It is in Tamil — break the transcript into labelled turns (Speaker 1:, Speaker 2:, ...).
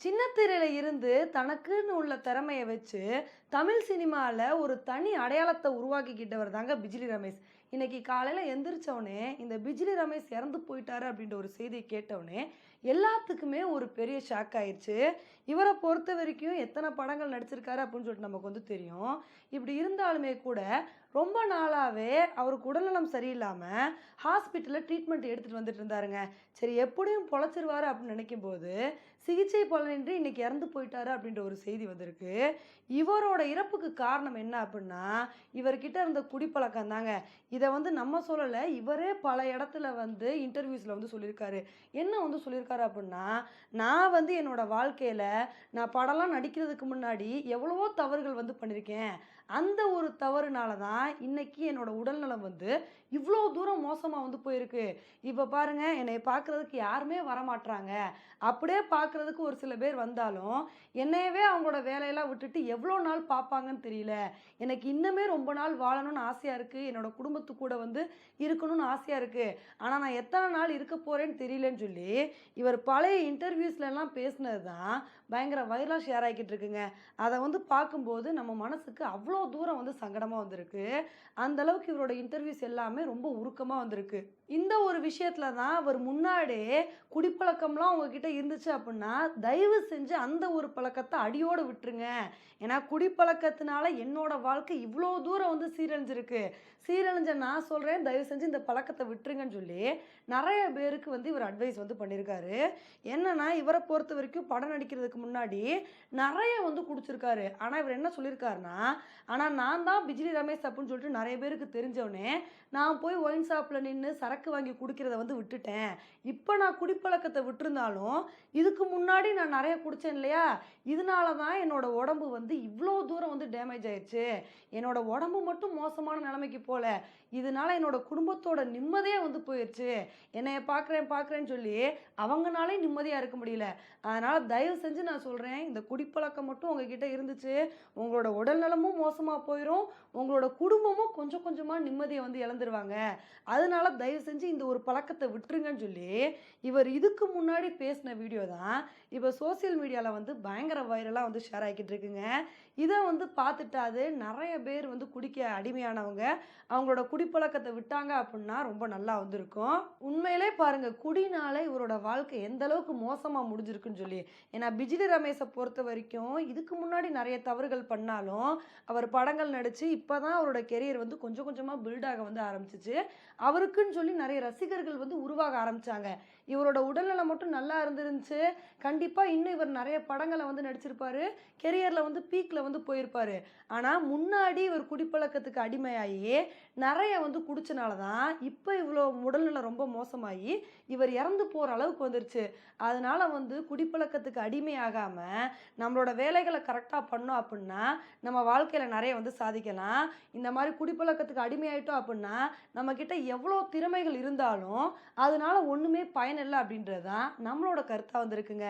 Speaker 1: சின்னத்திரையில இருந்து தனக்குன்னு உள்ள திறமையை வச்சு தமிழ் சினிமாவில் ஒரு தனி அடையாளத்தை உருவாக்கிக்கிட்டவர் தாங்க பிஜிலி ரமேஷ். இன்னைக்கு காலையில் எந்திரிச்சவனே இந்த பிஜிலி ரமேஷ் இறந்து போயிட்டாரு அப்படின்ற ஒரு செய்தியை கேட்டவுடனே எல்லாத்துக்குமே ஒரு பெரிய ஷாக் ஆயிடுச்சு இவரை பொறுத்த வரைக்கும் எத்தனை படங்கள் நடிச்சிருக்காரு அப்படின்னு சொல்லிட்டு நமக்கு வந்து தெரியும். இப்படி இருந்தாலுமே கூட ரொம்ப நாளாகவே அவருக்கு உடல்நலம் சரியில்லாமல் ஹாஸ்பிட்டலில் ட்ரீட்மெண்ட் எடுத்துகிட்டு வந்துட்டு இருந்தாருங்க. சரி எப்படியும் பொழைச்சிருவார் அப்படின்னு நினைக்கும் போது சிகிச்சை பலனின்றி இன்னைக்கு இறந்து போயிட்டாரு அப்படின்ற ஒரு செய்தி வந்திருக்கு. இவரோட இறப்புக்கு காரணம் என்ன அப்படின்னா இவர்கிட்ட இருந்த குடிப்பழக்கம் தாங்க. இதை வந்து நம்ம சொல்லலை இவரே பல இடத்துல வந்து இன்டர்வியூஸில் வந்து சொல்லியிருக்காரு. என்ன வந்து சொல்லியிருக்காரு? அப்படின்னா நான் வந்து என்னோட வாழ்க்கையில் நான் படம்லாம் நடிக்கிறதுக்கு முன்னாடி எவ்வளவோ தவறுகள் வந்து பண்ணியிருக்கேன் அந்த ஒரு தவறுனால தான் இன்னைக்கு என்னோட உடல்நலம் வந்து இவ்வளோ தூரம் மோசமாக வந்து போயிருக்கு. இப்போ பாருங்க என்னை பார்க்குறதுக்கு யாருமே வரமாட்றாங்க. அப்படியே பார்க்குறதுக்கு ஒரு சில பேர் வந்தாலும் என்னையவே அவங்களோட வேலையெல்லாம் விட்டுட்டு எவ்வளோ நாள் பார்ப்பாங்கன்னு தெரியல. எனக்கு இன்னுமே ரொம்ப நாள் வாழணும்னு ஆசையாக இருக்குது என்னோட குடும்பத்து கூட வந்து இருக்கணும்னு ஆசையாக இருக்குது ஆனால் நான் எத்தனை நாள் இருக்க போகிறேன்னு தெரியலன்னு சொல்லி இவர் பழைய இன்டர்வியூஸ்லலாம் பேசினது தான் பயங்கர வைரலாக ஷேர் ஆகிக்கிட்டு இருக்குங்க அதை வந்து பார்க்கும்போது நம்ம மனசுக்கு அவ்வளோ தூரம் வந்து சங்கடமாக வந்திருக்கு. அந்த அளவுக்கு இவரோட இன்டர்வியூஸ் எல்லாமே ரொம்ப உருக்கமாக வந்திருக்கு. இந்த ஒரு விஷயத்துல தான் அவர் முன்னாடியே குடிப்பழக்கம்லாம் உங்ககிட்ட இருந்துச்சு அப்படின்னா தயவு செஞ்சு அந்த ஒரு பழக்கத்தை அடியோடு விட்டுருங்க. ஏன்னா குடிப்பழக்கத்தினால என்னோட வாழ்க்கை இவ்வளோ தூரம் வந்து சீரழிஞ்சிருக்கு. சீரழிஞ்ச நான் சொல்கிறேன் தயவு செஞ்சு இந்த பழக்கத்தை விட்டுருங்கன்னு சொல்லி நிறைய பேருக்கு வந்து இவர் அட்வைஸ் வந்து பண்ணியிருக்காரு. என்னன்னா இவரை பொறுத்த வரைக்கும் படம் நடிக்கிறதுக்கு முன்னாடி நிறைய வந்து குடிச்சிருக்காரு. ஆனால் இவர் என்ன சொல்லியிருக்காருன்னா ஆனால் நான் தான் பிஜிலி ரமேஷ் அப்படின்னு சொல்லிட்டு நிறைய பேருக்கு தெரிஞ்சவனே. நான் போய் ஒயின் ஷாப்பில் நின்று சரக்கு வாங்கி குடிக்கிறத வந்து விட்டுட்டேன். இப்போ நான் குடிப்பழக்கத்தை விட்டுருந்தாலும் இதுக்கு முன்னாடி நான் நிறைய குடித்தேன் இல்லையா? இதனால தான் என்னோட உடம்பு வந்து இவ்வளோ தூரம் வந்து டேமேஜ் ஆயிடுச்சு. என்னோட உடம்பு மட்டும் மோசமான நிலைமைக்கு போல. இதனால என்னோட குடும்பத்தோட நிம்மதியே வந்து போயிடுச்சு என்னைய பார்க்குறேன் பார்க்குறேன்னு சொல்லி அவங்கனாலே நிம்மதியாக இருக்க முடியல. அதனால் தயவு செஞ்சு நான் சொல்கிறேன் இந்த குடிப்பழக்கம் மட்டும் உங்ககிட்ட இருந்துச்சு. உங்களோட உடல்நலமும் மோசமாக போயிடும் உங்களோட குடும்பமும் கொஞ்சம் கொஞ்சமாக நிம்மதியை வந்து இழந்துருவாங்க. அதனால தயவு செஞ்சு இந்த ஒரு பழக்கத்தை விட்டுருங்கன்னு சொல்லி இவர் இதுக்கு முன்னாடி பேசின வீடியோ தான் இப்போ சோஷியல் மீடியாவில் வந்து பயங்கர வைரலாக வந்து ஷேர் ஆகிக்கிட்டு இருக்குங்க. இதை வந்து பார்த்துட்டாது. நிறைய பேர் வந்து குடிக்க அடிமையானவங்க. அவங்களோட குடிப்பழக்கத்தை விட்டாங்க அப்படின்னா ரொம்ப நல்லா வந்திருக்கும். உண்மையிலே பாருங்கள் குடினால இவரோட வாழ்க்கை எந்த அளவுக்கு மோசமாக முடிஞ்சிருக்குன்னு சொல்லி. ஏன்னா பிஜிலி ரமேஷை பொறுத்த வரைக்கும் இதுக்கு முன்னாடி நிறைய தவறுகள் பண்ணாலும் அவர் படங்கள் நடித்து இப்போ தான் அவரோட கெரியர் வந்து கொஞ்சம் கொஞ்சமாக பில்டாக வந்து ஆரம்பிச்சிச்சு. அவருக்குன்னு சொல்லி நிறைய ரசிகர்கள் வந்து உருவாக ஆரம்பித்தாங்க இவரோட உடல்நலம் மட்டும் நல்லா இருந்துருந்துச்சு. கண்டிப்பாக இன்னும் இவர் நிறைய படங்களை வந்து நடிச்சிருப்பாரு. கெரியரில் வந்து பீக்கில் வந்து போயிருப்பாரு. ஆனால் முன்னாடி இவர் குடிப்பழக்கத்துக்கு அடிமையாகி நிறைய வந்து குடிச்சனால தான் இப்போ இவ்வளோ உடல்நலம் ரொம்ப மோசமாகி இவர் இறந்து போகிற அளவுக்கு வந்துருச்சு. அதனால் வந்து குடிப்பழக்கத்துக்கு அடிமையாகாமல் நம்மளோட வேலைகளை கரெக்டாக பண்ணோம் அப்படின்னா நம்ம வாழ்க்கையில் நிறைய வந்து சாதிக்கலாம். இந்த மாதிரி குடிப்பழக்கத்துக்கு அடிமையாயிட்டோம் அப்படின்னா நம்மக்கிட்ட எவ்வளோ திறமைகள் இருந்தாலும் அதனால ஒன்றுமே பயனில்லை அப்படின்றது தான் நம்மளோட கருத்தாக வந்திருக்குங்க.